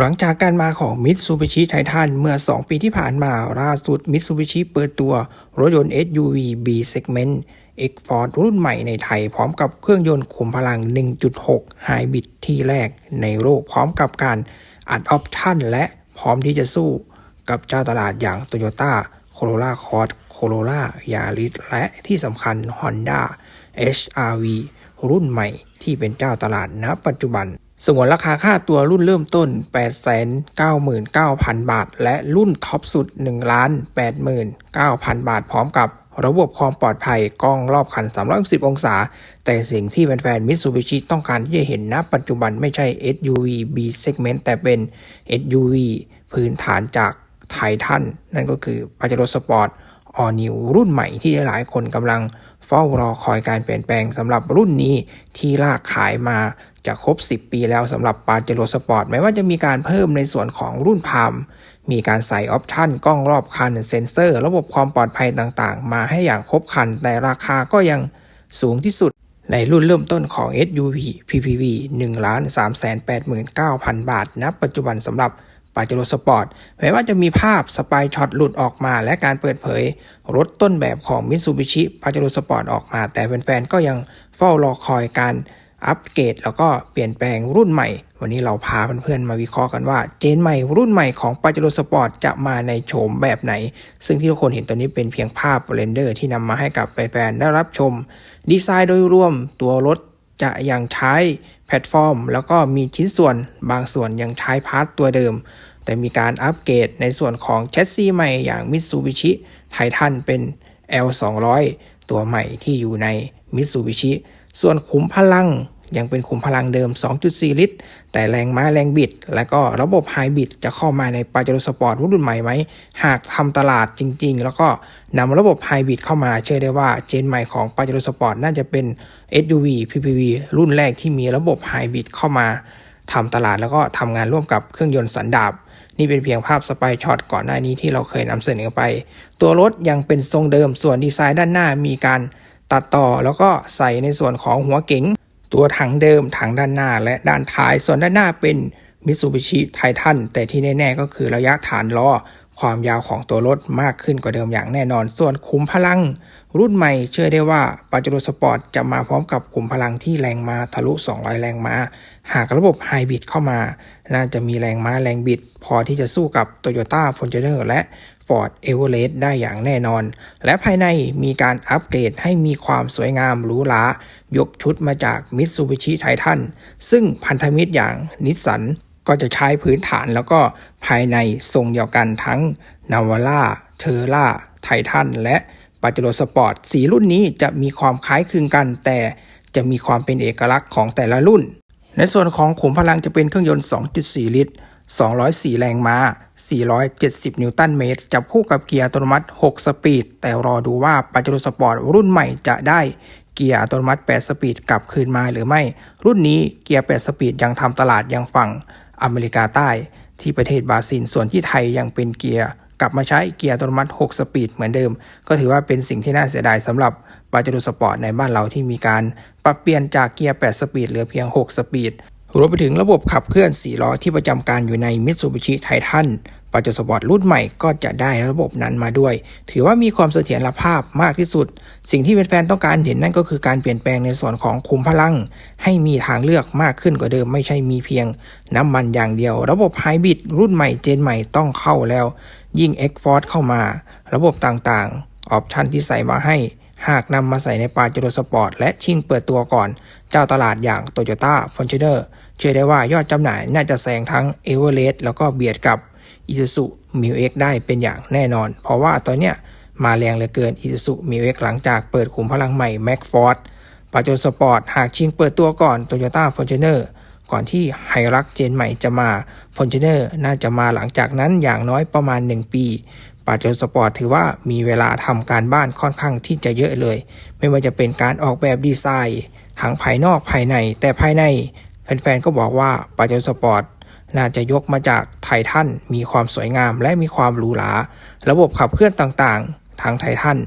หลังจากการมาของ Mitsubishi Titan เมื่อ 2 ปีที่ผ่านมาล่าสุด Mitsubishi เปิดตัวรถยนต์ SUV B Segment X-Force รุ่นใหม่ในไทยพร้อมกับเครื่องยนต์ขุมพลัง 1.6 Hybrid ที่แรกในโลกพร้อมกับการอัดออปชั่นและพร้อมที่จะสู้กับเจ้าตลาดอย่าง Toyota Corolla Cross Corolla Yaris และที่สำคัญ Honda HRV รุ่นใหม่ที่เป็นเจ้าตลาดณปัจจุบัน สงวนราคาค่าตัวรุ่นเริ่มต้น 899,000 บาท และรุ่นท็อปสุด 1,89,000 บาท พร้อมกับระบบความปลอดภัยกล้องรอบคัน 360 องศา แต่สิ่งที่แฟนๆ Mitsubishi ต้องการที่จะเห็นณปัจจุบันไม่ใช่ SUV B segment แต่เป็น SUV พื้นฐานจากไททันนั่นก็คือ Pajero Sport All New รุ่นใหม่ที่หลายคนกำลังเฝ้ารอคอยการเปลี่ยนแปลงสำหรับรุ่นนี้ที่ลากขายมาจะครบ 10 ปีแล้วสำหรับปาเจโรสปอร์ตไม่ว่าจะมีการเพิ่มในส่วนของรุ่นพามมีการใส่ออปชันกล้องรอบคันเซ็นเซอร์ ระบบความปลอดภัยต่างๆ มาให้อย่างครบครัน แต่ราคาก็ยังสูงที่สุดในรุ่นเริ่มต้นของ SUV PPV 1 3 8 9 0 0 0 บาทณปัจจุบันสำหรับ ปาเจโรสปอร์ตแม้ว่าจะมีภาพสปายช็อตหลุดออกมา และการเปิดเผย รถต้นแบบของ Mitsubishi ปาเจโรสปอร์ตออกมา แต่แฟนๆก็ยังเฝ้ารอคอยการอัปเกรดแล้วก็เปลี่ยนแปลงรุ่นใหม่ วันนี้เราพาเพื่อนๆมาวิเคราะห์กันว่า เจนใหม่รุ่นใหม่ของปาเจโรสปอร์ตจะมาในโฉมแบบไหน ซึ่งที่ทุกคนเห็นตอนนี้เป็นเพียงภาพเรนเดอร์ที่นำมาให้กับแฟนๆได้รับชม ดีไซน์โดยรวมตัวรถจะยังใช้ แพลตฟอร์ม แล้วก็มีชิ้นส่วนบางส่วนยังใช้พาร์ตตัวเดิม แต่มีการอัปเกรดในส่วนของแชสซีใหม่อย่าง Mitsubishi Titan เป็น L200 ตัวใหม่ที่อยู่ใน Mitsubishi ส่วนขุมพลัง ยังเป็นขุมพลังเดิม 2.4 ลิตร แต่แรงม้าแรงบิด และก็ระบบไฮบริดจะเข้ามาในปาเจโรสปอร์ตรุ่นใหม่ไหม หากทำตลาดจริง ๆ แล้วก็นำระบบไฮบริดเข้ามาเชื่อได้ว่าเจนใหม่ของปาเจโรสปอร์ตน่าจะเป็น SUV PPV รุ่นแรกที่มีระบบไฮบริดเข้ามาทำตลาดแล้วก็ทำงานร่วมกับเครื่องยนต์สันดาปนี่เป็นเพียงภาพสไปช็อตก่อนหน้านี้ที่เราเคยนำเสนอไป ตัวรถยังเป็นทรงเดิมส่วนดีไซน์ด้านหน้ามีการตัดต่อแล้วก็ใส่ในส่วนของหัวเก๋ง ตัวถังเดิมถังด้านหน้าและด้านท้าย ส่วนด้านหน้าเป็นมิตซูบิชิไททันแต่ที่แน่ ๆ ก็คือระยะฐานล้อความยาวของตัวรถมากขึ้นกว่าเดิมอย่างแน่นอน ส่วนขุมพลัง รุ่นใหม่เชื่อได้ว่าปาจโรสปอร์ตจะมาพร้อมกับขุมพลังที่แรงมาทะลุ 200 แรงม้าหากระบบไฮบริดเข้ามา น่าจะมีแรงม้าแรงบิด พอที่จะสู้กับ Toyota f o r t u n e r และ Ford e v e r e s t ได้อย่างแน่นอน และภายในมีการอัปเกรดให้มีความสวยงามหรูหรายกชุดมาจาก Mitsubishi Titan ซึ่งพันธมิตรอย่างนิสสันก็จะใช้พื้นฐานแล้วก็ภายในทรงเดียวกันทั้ง Navara t e r r a Titan และปาเจโรสปอร์ตสีรุ่นนี้จะมีความคล้ายคลึงกัน แต่จะมีความเป็นเอกลักษณ์ของแต่ละรุ่น ในส่วนของขุมพลังจะเป็นเครื่องยนต์ 2.4 ลิตร 204 แรงม้า 470 นิวตันเมตร จับคู่กับเกียร์อัตโนมัติ 6 สปีด แต่รอดูว่าปาเจโรสปอร์ตรุ่นใหม่จะได้เกียร์อัตโนมัติ 8 สปีดกลับคืนมาหรือไม่ รุ่นนี้เกียร์ 8 สปีดยังทำตลาดยังฝั่งอเมริกาใต้ ที่ประเทศบราซิล ส่วนที่ไทยยังเป็นเกียร์กลับมาใช้เกียร์อัตโนมัติ 6 สปีดเหมือนเดิม ก็ถือว่าเป็นสิ่งที่น่าเสียดายสำหรับปาเจโรสปอร์ตในบ้านเราที่มีการปรับเปลี่ยนจากเกียร์ 8 สปีดเหลือเพียง 6 สปีด รวมไปถึงระบบขับเคลื่อน 4 ล้อที่ประจำการอยู่ใน Mitsubishi Titan ปาเจโรสปอทรุ่นใหม่ก็จะได้ระบบนั้นมาด้วย ถือว่ามีความเสถียรภาพมากที่สุด สิ่งที่แฟนๆต้องการเห็นนั่นก็คือการเปลี่ยนแปลงในส่วนของคุมพลัง ให้มีทางเลือกมากขึ้นกว่าเดิมไม่ใช่มีเพียง น้ำมันอย่างเดียว ระบบไฮบริดรุ่นใหม่เจนใหม่ต้องเข้าแล้ว ยิ่ง X Force เข้ามา ระบบต่างๆ ออปชันที่ใส่มาให้ หากนำมาใส่ในปาเจโรสปอร์ตและชิงเปิดตัวก่อน เจ้าตลาดอย่าง Toyota f o r t u n e r เชื่อได้ว่ายอดจำหน่ายน่าจะแซงทั้ง e v e r e s t แล้วก็เบียดกับ Isuzu m i ็ X ได้เป็นอย่างแน่นอน เพราะว่าตอนเนี้ยมาแรงเหลือเกิน Isuzu m i ็ X หลังจากเปิดขุมพลังใหม่ Max Force ปาโจสปอร์ตหากชิงเปิดตัวก่อน Toyota Fortuner ก่อนที่ไฮรักเจนใหม่จะมา Fortuner น่าจะมาหลังจากนั้นอย่างน้อยประมาณ 1 ปีปาโจสปอร์ตถือว่ามีเวลาทำการบ้านค่อนข้างที่จะเยอะเลย ไม่ว่าจะเป็นการออกแบบดีไซน์ทั้งภายนอกภายใน แต่ภายใน แฟนๆ ก็บอกว่าปาโจสปอร์ตน่าจะยกมาจากไททันมีความสวยงามและมีความหรูหราระบบขับเคลื่อนต่างๆ ทางไททัน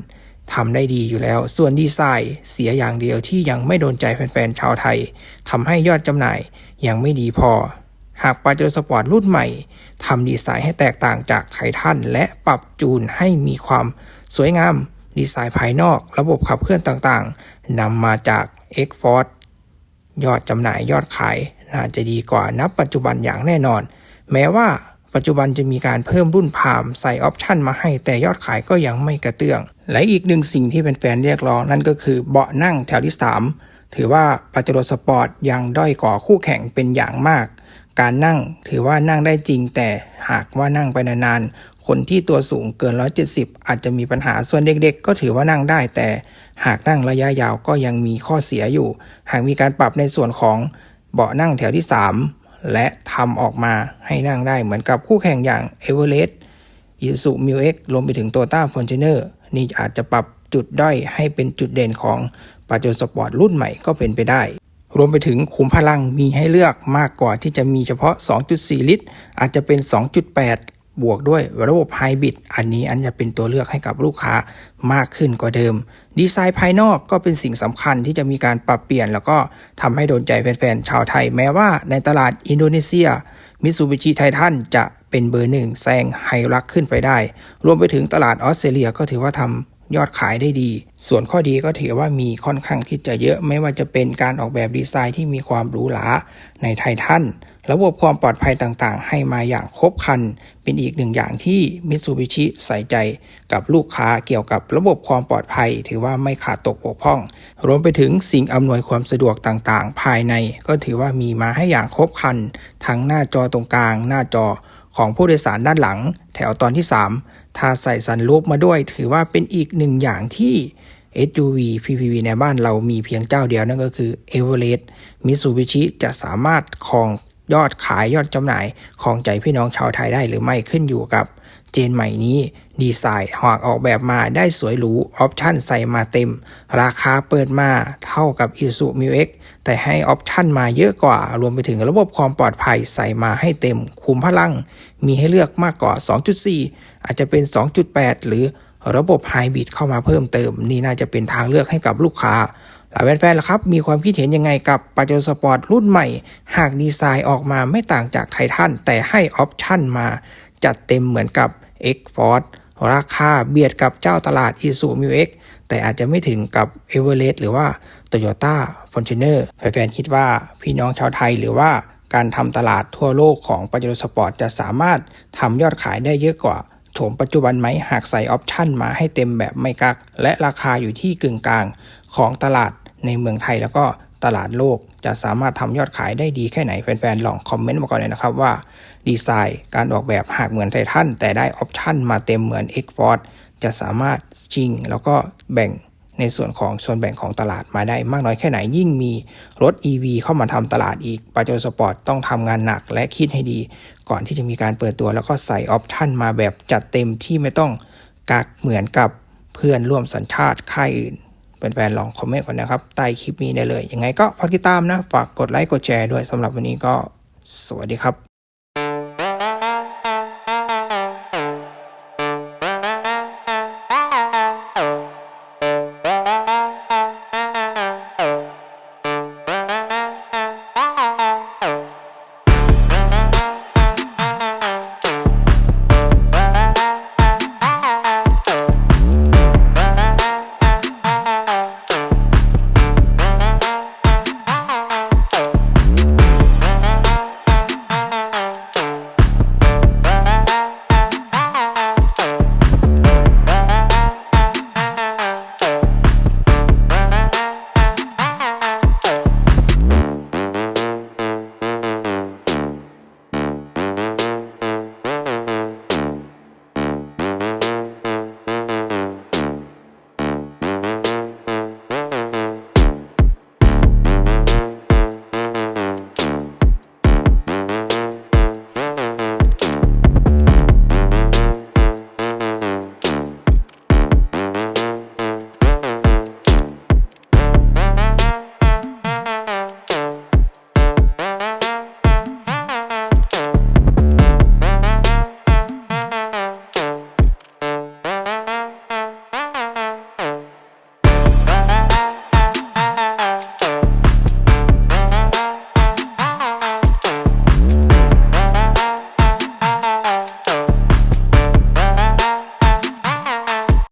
ทำได้ดีอยู่แล้ว ส่วนดีไซน์เสียอย่างเดียวที่ยังไม่โดนใจแฟนๆ ชาวไทยทำให้ยอดจำหน่ายยังไม่ดีพอ หากปาเจโรสปอร์ตรุ่นใหม่ทำดีไซน์ให้แตกต่างจากไททันและปรับจูนให้มีความสวยงาม ดีไซน์ภายนอก ระบบขับเคลื่อนต่างๆนำมาจาก X Force ยอดจำหน่ายยอดขาย น่าจะดีกว่านับปัจจุบันอย่างแน่นอน แม้ว่าปัจจุบันจะมีการเพิ่มรุ่นพามใส่ออปชันมาให้แต่ยอดขายก็ยังไม่กระเตื้อง และอีกหนึ่งสิ่งที่เป็นแฟนๆเรียกร้องนั่นก็คือเบาะนั่งแถวที่ 3 ถือว่าปัจจุบันสปอร์ตยังด้อยกว่าคู่แข่งเป็นอย่างมาก การนั่งถือว่านั่งได้จริงแต่หากว่านั่งไปนานๆ คนที่ตัวสูงเกิน 170 อาจจะมีปัญหาส่วนเด็กๆ ก็ถือว่านั่งได้ แต่หากนั่งระยะยาวก็ยังมีข้อเสียอยู่ หากมีการปรับในส่วนของเบาะนั่งแถวที่ 3 และทำออกมาให้นั่งได้เหมือนกับคู่แข่งอย่าง e v e r e s t อิสุมิวเอ็กรวมไปถึงโตต้าฟอนเจเนอร์นี่อาจจะปรับจุดด้อยให้เป็นจุดเด่นของปาเจโร่สปอร์ตรุ่นใหม่ก็เป็นไปได้ รวมไปถึงขุมพลังมีให้เลือกมากกว่าที่จะมีเฉพาะ 2.4 ลิตร อาจจะเป็น 2.8 บวกด้วยระบบไฮบริดอันนี้อันจะเป็นตัวเลือกให้กับลูกค้ามากขึ้นกว่าเดิม ดีไซน์ภายนอกก็เป็นสิ่งสำคัญที่จะมีการปรับเปลี่ยน แล้วก็ทำให้โดนใจแฟนๆชาวไทย แม้ว่าในตลาดอินโดนีเซียมิซูบิชิไททันจะเป็นเบอร์หนึ่งแซงไฮรักขึ้นไปได้ รวมไปถึงตลาดออสเตรเลียก็ถือว่าทำ ยอดขายได้ดี ส่วนข้อดีก็ถือว่ามีค่อนข้างที่จะเยอะไม่ว่าจะเป็นการออกแบบดีไซน์ที่มีความหรูหราในไททันระบบความปลอดภัยต่างๆ ให้มาอย่างครบครัน เป็นอีกหนึ่งอย่างที่มิตซูบิชิใส่ใจกับลูกค้าเกี่ยวกับระบบความปลอดภัย ถือว่าไม่ขาดตกบกพร่อง รวมไปถึงสิ่งอำนวยความสะดวกต่างๆ ภายใน ก็ถือว่ามีมาให้อย่างครบครัน ทั้งหน้าจอตรงกลาง หน้าจอ ของผู้โดยสารด้านหลัง แถวตอนที่ 3 ถ้าใส่ซันรูปมาด้วย ถือว่าเป็นอีกหนึ่งอย่างที่ SUV PPV ในบ้านเรามีเพียงเจ้าเดียวนั่นก็คือ e v e r e s t Mitsubishi จะสามารถครอง ยอดขายยอดจำหน่ายของใจพี่น้องชาวไทยได้หรือไม่ขึ้นอยู่กับเจนใหม่นี้ดีไซน์หากออกแบบมาได้สวยหรูออปชั่นใส่มาเต็ม ราคาเปิดมาเท่ากับ Isuzu m u x แต่ให้ออปชั่นมาเยอะกว่า รวมไปถึงระบบความปลอดภัยใส่มาให้เต็ม คุมพลัง มีให้เลือกมากกว่า 2.4 อาจจะเป็น 2.8 หรือระบบไฮบริดเข้ามาเพิ่มเติม นี่น่าจะเป็นทางเลือกให้กับลูกค้า หลายแฟนๆล่ะครับ มีความคิดเห็นยังไงกับปาเจโรสปอร์ตรุ่นใหม่ หากดีไซน์ออกมาไม่ต่างจากไททันแต่ให้ออปชั่นมาจัดเต็มเหมือนกับ X Force ราคาเบียดกับเจ้าตลาด Isuzu m u x แต่อาจจะไม่ถึงกับ e v e r e s t หรือว่า Toyota Fortuner แฟนๆคิดว่าพี่น้องชาวไทยหรือว่าการทำตลาดทั่วโลกของปาเจโรสปอร์ตจะสามารถทำยอดขายได้เยอะกว่า โฉมปัจจุบันไหมหากใส่ออปชั่นมาให้เต็มแบบไม่กัก และราคาอยู่ที่กึ่งกลางของตลาดในเมืองไทยแล้วก็ตลาดโลกจะสามารถทำยอดขายได้ดีแค่ไหนแฟนๆลองคอมเมนต์มาก่อนเลยนะครับว่า ดีไซน์การออกแบบหากเหมือนไททันแต่ได้ออปชั่นมาเต็มเหมือน X Force จะสามารถชิงแล้วก็แบ่ง ในส่วนของส่วนแบ่งของตลาดมาได้มากน้อยแค่ไหนยิ่งมีรถ EV เข้ามาทำตลาดอีกปาเจโรสปอร์ตต้องทำงานหนักและคิดให้ดี ก่อนที่จะมีการเปิดตัวแล้วก็ใส่ออปชั่นมาแบบจัดเต็มที่ไม่ต้องกักเหมือนกับเพื่อนร่วมสัญชาติค่ายอื่นเป็นแฟนลองคอมเมนต์ก่อนนะครับ ใต้คลิปนี้ได้เลย ยังไงก็ฝากติดตามนะ ฝากกดไลค์กดแชร์ด้วยสำหรับวันนี้ก็สวัสดีครับ